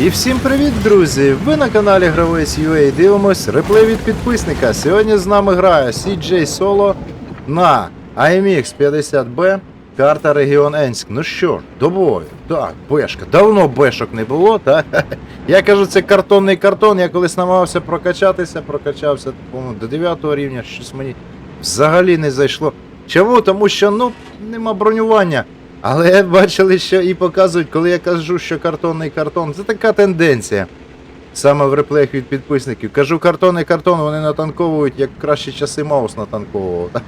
І всім привіт, друзі! Ви на каналі Гравець UA дивимось реплей від підписника. Сьогодні з нами грає CJ Solo на AMX 50B, карта Регіон Енськ. Ну що до бою. Так, бешка. Давно бешок не було, так? Я кажу, це картонний картон. Я колись намагався прокачатися, прокачався, до 9 рівня, щось мені взагалі не зайшло. Чому? Тому що ну, нема бронювання. Але бачили, що і показують, коли я кажу, що картонний картон, це така тенденція. Саме в реплеях від підписників. Кажу картонний картон, вони натанковують, як кращі часи Маус натанковував.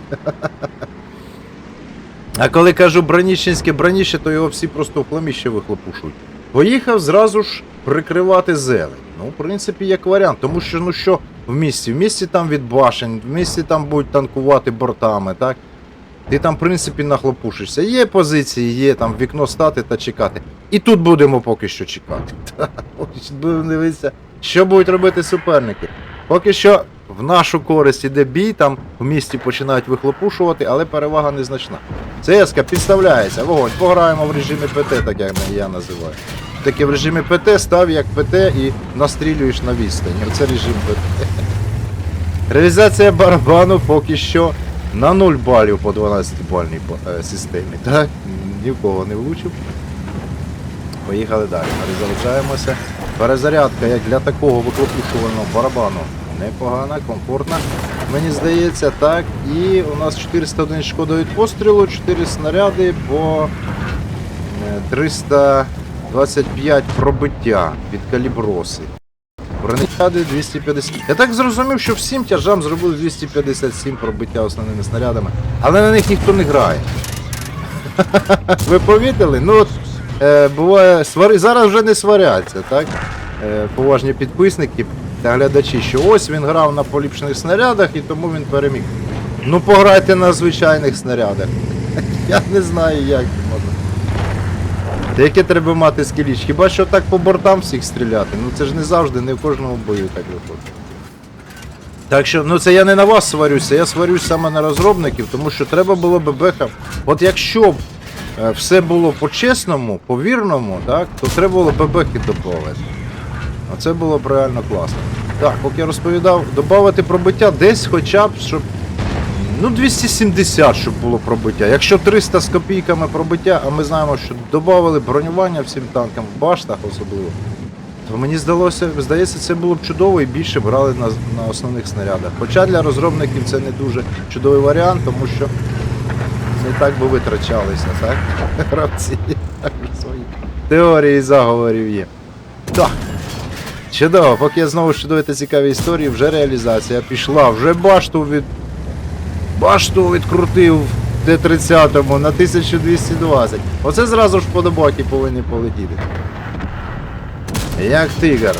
А коли кажу броніщенське броніще, то його всі просто в хламіще вихлопушують. Поїхав зразу ж прикривати зелень. Ну, в принципі, як варіант. Тому що, ну що, в місті? В місті там від башень, в місті там будуть танкувати бортами, так? Ти там, в принципі, нахлопушишся. Є позиції, є там вікно стати та чекати. І тут будемо поки що чекати. Будемо дивитися, що будуть робити суперники. Поки що в нашу користь іде бій, там в місті починають вихлопушувати, але перевага незначна. ЦСК підставляється, вогонь, пограємо в режимі ПТ, так як я називаю. Таке в режимі ПТ став як ПТ і настрілюєш на відстані. Це режим ПТ. Реалізація барабану поки що на 0 балів по 12 бальній е, системі. Так, ні в кого не влучив. Поїхали далі. Залишаємося. Перезарядка, як для такого виклопушувального барабану. Непогана, комфортна. Мені здається, так. І у нас 401 шкода від пострілу, 4 снаряди по е, 325 пробиття від каліброси. Бронетяди 250. Я так зрозумів, що всім тяжам зробили 257 пробиття основними снарядами, але на них ніхто не грає. Ви помітили? Ну от е, буває, свари... зараз вже не сваряться, так? Е, поважні підписники та глядачі, що ось він грав на поліпшених снарядах і тому він переміг. Ну пограйте на звичайних снарядах. Я не знаю, як можна. Та треба мати скіліч? Хіба що так по бортам всіх стріляти? Ну це ж не завжди, не в кожному бою так виходить. Так що, ну це я не на вас сварюся, я сварюсь саме на розробників, тому що треба було би беха. От якщо б е, все було по-чесному, по-вірному, так, то треба було б бехи додати. Оце було б реально класно. Так, як я розповідав, додати пробиття десь хоча б, щоб. Ну, 270, щоб було пробиття. Якщо 300 з копійками пробиття, а ми знаємо, що додали бронювання всім танкам, в баштах особливо, то мені здалося, здається, це було б чудово і більше брали на, на основних снарядах. Хоча для розробників це не дуже чудовий варіант, тому що не так би витрачалися, так? Гравці. Свої Теорії заговорів є. Так. Чудово, поки я знову чудові цікаві історії, вже реалізація пішла, вже башту від башту відкрутив Т-30 на 1220. Оце зразу ж подобаки повинні полетіти. Як тигр.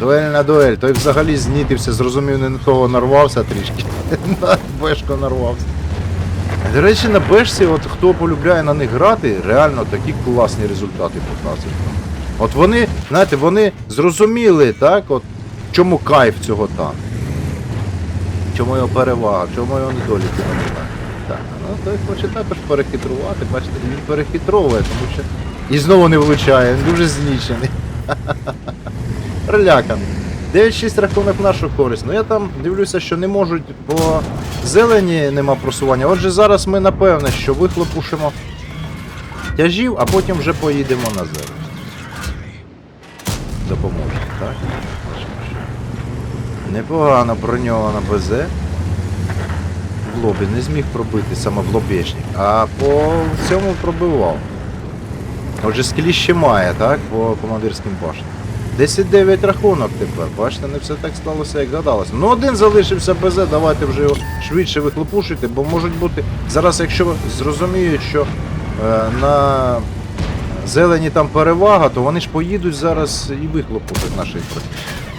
Дуель на дуель. Той взагалі знітився, зрозумів, не на того нарвався трішки. На бешку нарвався. До речі, на бешці, от хто полюбляє на них грати, реально такі класні результати показують. От вони, знаєте, вони зрозуміли, так, от в чому кайф цього танку. Чому його перевага, чому його недоліки так. Так, ну той хоче також перехитрувати, бачите, він перехитровує, тому що. І знову не влучає, він дуже знічений. Приляканий. 9-6 рахунок в нашу користь. Ну я там дивлюся, що не можуть, бо зелені нема просування. Отже, зараз ми напевне, що вихлопушимо тяжів, а потім вже поїдемо на зелень. Допоможе, так? Непогано броньована БЗ. В лобі не зміг пробити саме в лобешник, а по цьому пробивав. Отже, скілі ще має, так? По командирським башням. 10-9 рахунок тепер, бачите, не все так сталося, як гадалося. Ну один залишився БЗ, давайте вже його швидше вихлопушуйте, бо можуть бути. Зараз, якщо зрозуміють, що е, на зелені там перевага, то вони ж поїдуть зараз і вихлопушать наших противників.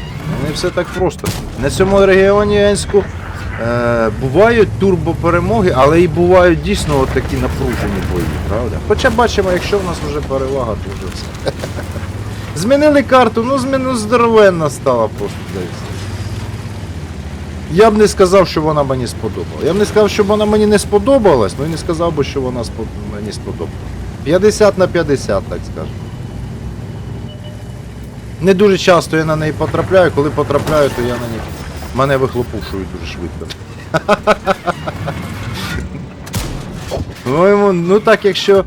Ну, Не все так просто. На цьому регіоні Енську е, бувають турбоперемоги, але і бувають дійсно от такі напружені бої, правда? Хоча бачимо, якщо в нас вже перевага, то вже все. Змінили карту, ну зміну здоровенна стала просто десь. Я б не сказав, що вона мені сподобала. Я б не сказав, що вона мені не сподобалась, ну і не сказав би, що вона мені сподобалась. 50 на 50, так скажемо. Не дуже часто я на неї потрапляю, коли потрапляю, то я на них мене вихлопушують дуже швидко. По-моєму, ну так якщо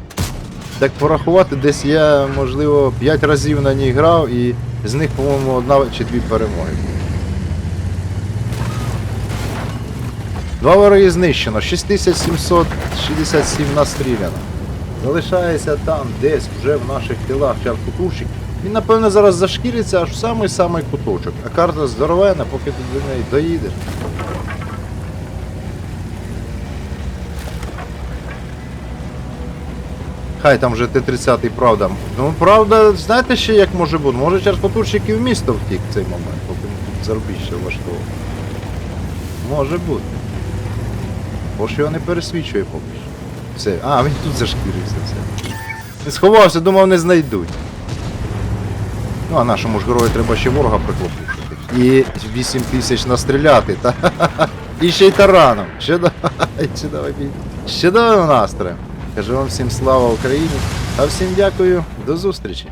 так порахувати, десь я, можливо, 5 разів на ній грав і з них, по-моєму, одна чи дві перемоги. Два вороги знищено, 6767 настріляно. Залишається там, десь, вже в наших тілах чаркутурщик. Він, напевно, зараз зашкіриться аж в самий-самий куточок. А карта здоровена, поки ти до неї доїдеш. Хай там вже Т-30 правда. Ну, правда, знаєте ще як може бути? Може чаркотурщик і в місто втік в цей момент, поки тут заробіще влаштовував. Може бути. Бо ж його не пересвічує поки що. Все. А, він тут зашкірився все. Сховався, думав, не знайдуть. Ну, а нашому ж герою треба ще ворога приклопушити. І 8 тисяч настріляти, та? І ще й тараном. Ще давай, ще давай, ще давай настроєм. Кажу вам всім слава Україні. А всім дякую, до зустрічі.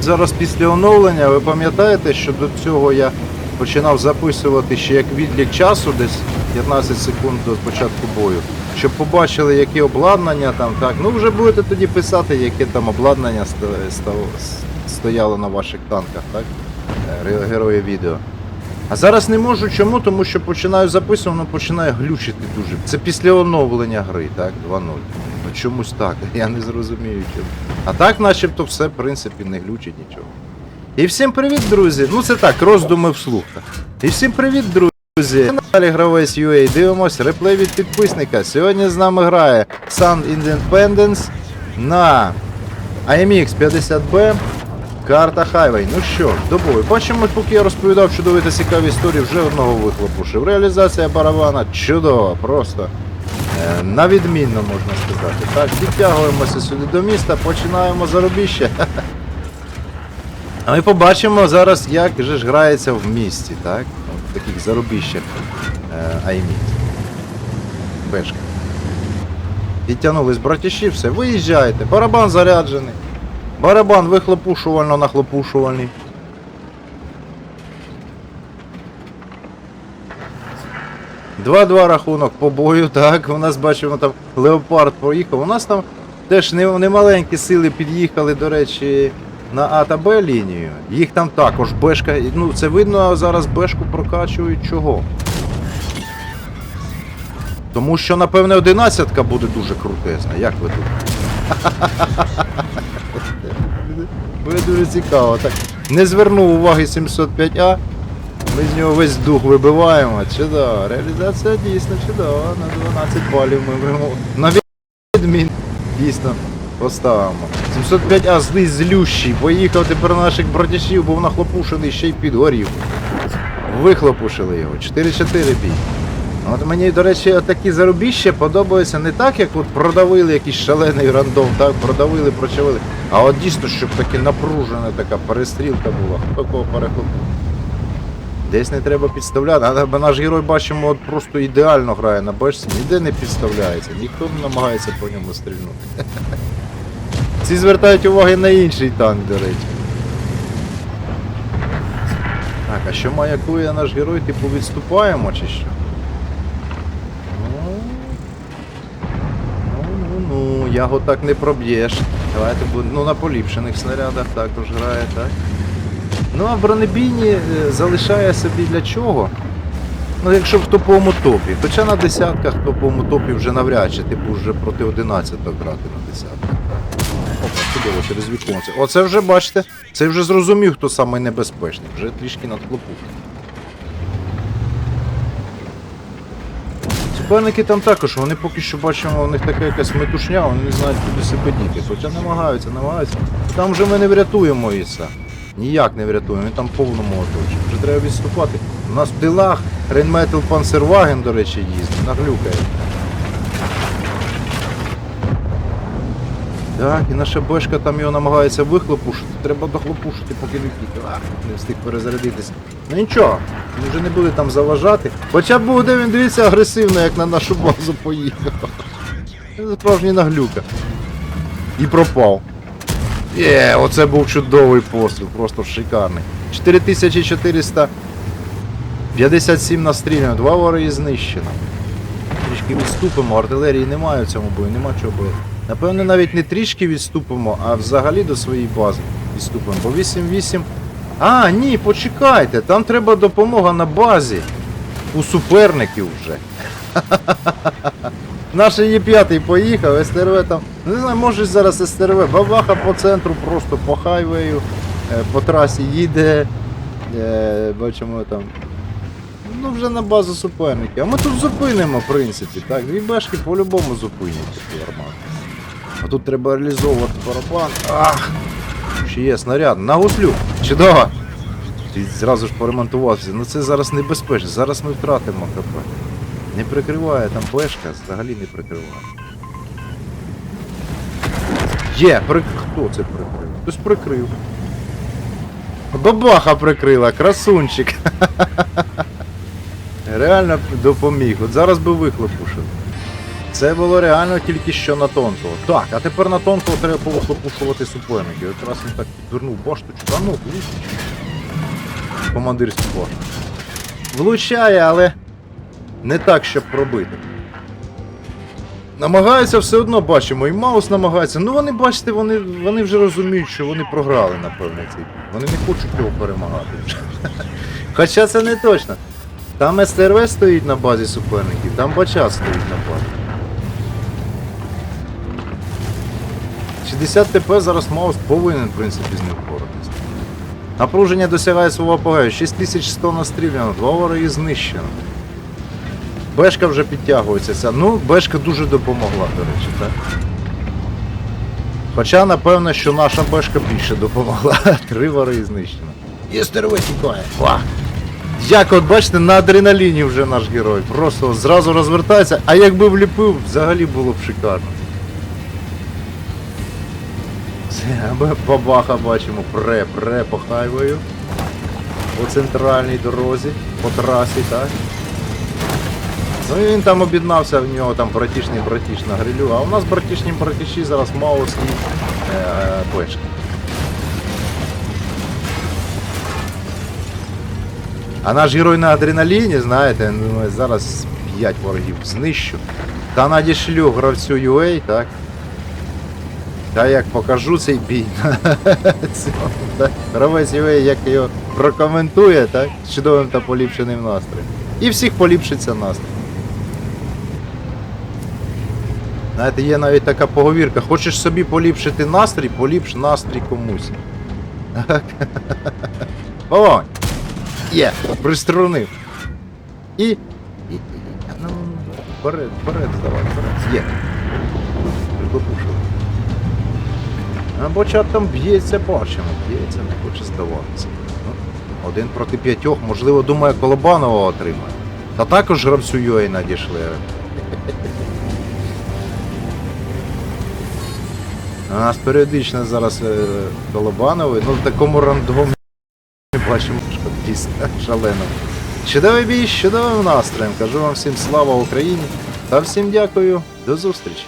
Зараз після оновлення, ви пам'ятаєте, що до цього я починав записувати ще як відлік часу, десь 15 секунд до початку бою, щоб побачили, які обладнання там, так. Ну вже будете тоді писати, яке там обладнання сто- сто- стояло на ваших танках, так? Е, Герої відео. А зараз не можу чому, тому що починаю записувати, воно починає глючити дуже. Це після оновлення гри, так, 2.0. Ну чомусь так, я не зрозумію чому. А так, начебто, все, в принципі, не глючить нічого. І всім привіт, друзі! Ну це так, роздуми вслух. І всім привіт, друзі! На каналі Гравець UA дивимось реплей від підписника. Сьогодні з нами грає Sun Independence на AMX 50B. Карта Хайвей. Ну що до бою. Бачимо, поки я розповідав чудові та цікаві історії, вже одного вихлопушив. Реалізація барабана чудова, просто е, на відмінно можна сказати. Так, підтягуємося сюди до міста, починаємо заробіще. А ми побачимо зараз, як же ж грається в місті, так? Таких заробіщах е, Айміт. Бешка. Підтягнулись братіші, все, виїжджайте, барабан заряджений. Барабан вихлопушувально нахлопушувальний. Два-два рахунок по бою, так. У нас бачимо там Леопард проїхав. У нас там теж не- немаленькі сили під'їхали, до речі, на А та Б лінію. Їх там також Бешка. Ну, це видно, зараз Бешку прокачують чого. Тому що, напевне, одинадцятка буде дуже крутезна. Як ви тут? Буде дуже цікаво. Так. Не звернув уваги 705А. Ми з нього весь дух вибиваємо. Чудово. Реалізація дійсно чудова. На 12 балів ми вимо. На відмін дійсно поставимо. 705А злий злющий. Поїхав тепер на наших братішів, був нахлопушений ще й підгорів. Вихлопушили його. 4-4 бій. От мені, до речі, такі заробіща подобаються не так, як от продавили якийсь шалений рандом, так, продавили, прочавили. А от дійсно, щоб таке напружена така перестрілка була. Хто кого перехопив. Десь не треба підставляти. А наш герой бачимо, от просто ідеально грає на бешці, ніде не підставляється, ніхто не намагається по ньому стрільнути. Всі звертають уваги на інший танк, до речі. Так, а що маякує наш герой? Типу відступаємо чи що? Ну, ну, ну, ну, його так не проб'єш. Давайте будемо. Ну на поліпшених снарядах також грає, так? Ну а бронебійні е, залишає собі для чого? Ну, якщо в топовому топі. Хоча на десятках в топовому топі вже навряд чи, типу вже проти 11 грати на десятках. Чудово, через віконце. Оце вже бачите, це вже зрозумів, хто самий небезпечний. Вже трішки надхлопув. Суперники там також, вони поки що бачимо, у них така якась метушня, вони не знають, куди себе діти. Хоча намагаються, намагаються. Там вже ми не врятуємо Іса. Ніяк не врятуємо, він там в повному оточенні. Вже треба відступати. У нас в тилах Рейнметал Панцерваген, до речі, їздить, наглюкає. Так, і наша бешка там його намагається вихлопушити. Треба дохлопушити, поки не втік. Не встиг перезарядитися. Ну нічого, він вже не буде там заважати. Хоча б буде він дивіться агресивно, як на нашу базу поїхав. Це справжній наглюка. І пропав. Є, оце був чудовий постріл, просто шикарний. 4457 настріляно, два вороги знищено. Трішки відступимо, артилерії немає в цьому бою, нема чого бити. Напевно, навіть не трішки відступимо, а взагалі до своєї бази відступимо. Бо 8-8. А, ні, почекайте, там треба допомога на базі. У суперників вже. Наш є п'ятий поїхав, СТРВ там. Не знаю, може зараз СТРВ. Бабаха по центру, просто по хайвею, е, по трасі їде. Е, Бачимо там. Ну вже на базу суперників. А ми тут зупинимо, в принципі. Так, дві бешки по-любому зупинять. Тут треба реалізовувати барабан. Ах! Ще є снаряд. На гуслю! Чудово! Ти зразу ж поремонтувався. Ну це зараз небезпечно. Зараз ми втратимо КП. Не прикриває там бешка, взагалі не прикриває. Є, при... хто це прикрив? Хтось прикрив. Бабаха прикрила, красунчик. Реально допоміг. От зараз би вихлопушив. Це було реально тільки що на тонкого. Так, а тепер на тонкого треба було вихлопушувати суперників. Якраз він так підвернув башту. Та ну. Командирський башту. Влучає, але не так, щоб пробити. Намагаються все одно бачимо, і Маус намагається. Ну вони, бачите, вони, вони вже розуміють, що вони програли, напевне, цей. Вони не хочуть його перемагати. Хоча це не точно. Там СТРВ стоїть на базі суперників, там Бачат стоїть на базі. 60 ТП зараз Маус повинен, в принципі, з ним впоратися. Напруження досягає свого апогею. 6100 настріляно, два вороги знищено. Бешка вже підтягується. Ця. Ну, Бешка дуже допомогла, до речі, так? Хоча, напевно, що наша Бешка більше допомогла. Три вороги знищено. І стерве тікає. Як от бачите, на адреналіні вже наш герой. Просто зразу розвертається, а якби вліпив, взагалі було б шикарно. Бабаха бачимо пре, пре по хайвею. По центральній дорозі, по трасі, так? Ну і він там об'єднався, в нього там братішний братіш на грилю, а у нас братішні братіші зараз Маус і е, Бешка. А наш герой на адреналіні, знаєте, ну, зараз 5 ворогів знищу. Та надішлю гравцю UA, так? Та як покажу цей бій? Гравець UA як його прокоментує, так? З чудовим та поліпшеним настроєм. І всіх поліпшиться настрій. Знаєте, є навіть така поговірка. Хочеш собі поліпшити настрій, поліпш настрій комусь. О! Є, приструнив. І. ну, вперед, вперед, здавай, вперед. Є. Прикопушили. А бочат там б'ється, бачимо, б'ється, не хоче здаватися. Ну, один проти п'ятьох, можливо, думає, Колобанова отримає. Та також гравцю Юей надійшли. У нас періодично зараз е, Колобановий, ну в такому рандомі бачимо що шкодкість шалено. Чудовий бій, чудовим настроєм. Кажу вам всім слава Україні та всім дякую. До зустрічі.